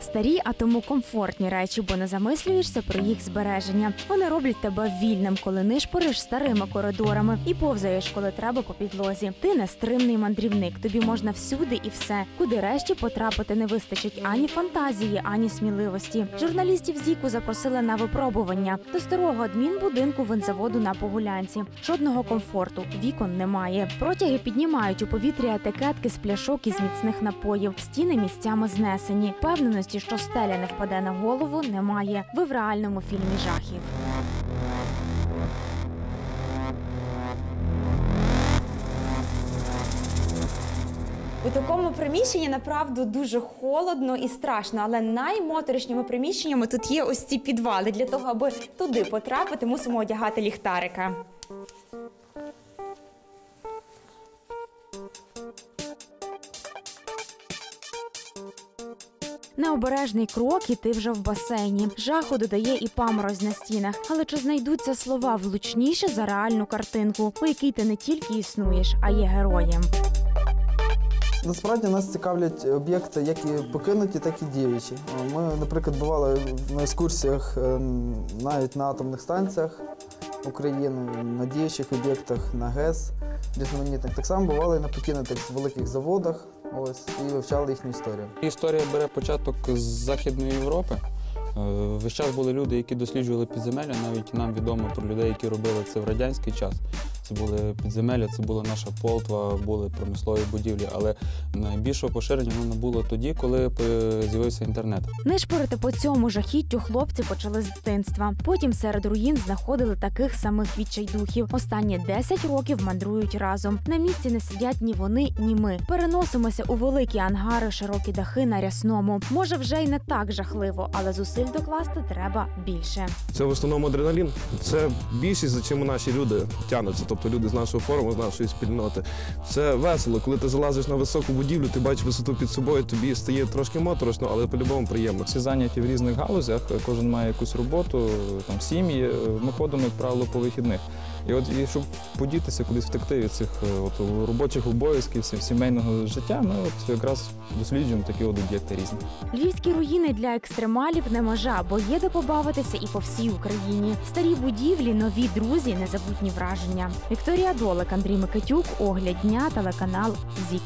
Старі, а тому комфортні речі, бо не замислюєшся про їх збереження. Вони роблять тебе вільним, коли нишпориш старими коридорами і повзаєш, коли треба по підлозі. Ти нестримний мандрівник. Тобі можна всюди і все. Куди решті потрапити не вистачить ані фантазії, ані сміливості. Журналістів Зіку запросили на випробування до старого адмінбудинку винзаводу на Погулянці. Жодного комфорту, вікон немає. Протяги піднімають у повітря етикетки з пляшок із міцних напоїв. Стіни місцями знесені. Впевненості, що стеля не впаде на голову, немає. Ви в реальному фільмі жахів. У такому приміщенні направду дуже холодно і страшно, але наймоторішніми приміщеннями тут є ось ці підвали. Для того, аби туди потрапити, мусимо одягати ліхтарика. Необережний крок, і ти вже в басейні. Жаху додає і паморозь на стінах. Але чи знайдуться слова влучніше за реальну картинку, у якій ти не тільки існуєш, а є героєм? Насправді нас цікавлять об'єкти, як і покинуті, так і діючі. Ми, наприклад, бували на екскурсіях е, навіть на атомних станціях України, на діючих об'єктах, на ГЕС різноманітних. Так само бували і на покинутих великих заводах. Ось і вивчали їхню історію. Історія бере початок з Західної Європи. Е, Весь час були люди, які досліджували підземелля. Навіть нам відомо про людей, які робили це в радянський час. Це були підземелля, це була наша полтва, були промислові будівлі. Але найбільшого поширення воно було тоді, коли з'явився інтернет. Нишпорити по цьому жахіттю хлопці почали з дитинства. Потім серед руїн знаходили таких самих відчайдухів. Останні 10 років мандрують разом. На місці не сидять ні вони, ні ми. Переносимося у великі ангари, широкі дахи на рясному. Може, вже й не так жахливо, але зусиль докласти треба більше. Це в основному адреналін. Це більшість, за чим наші люди тягнуться, тобто люди з нашого форуму, з нашої спільноти. Це весело. Коли ти залазиш на високу будівлю, ти бачиш висоту під собою, тобі стає трошки моторошно, але по-любому приємно. Всі зайняті в різних галузях, кожен має якусь роботу, там сім'ї. Ми ходимо, як правило, по вихідних. І от і щоб подітися, кудись втекти від цих е, от, робочих обов'язків, сімейного життя, ми от якраз досліджуємо такі от об'єкти різні. Львівські руїни для екстремалів не межа, бо є де побавитися і по всій Україні. Старі будівлі, нові друзі, незабутні враження. Вікторія Долик, Андрій Микитюк, огляд дня, телеканал ЗІК.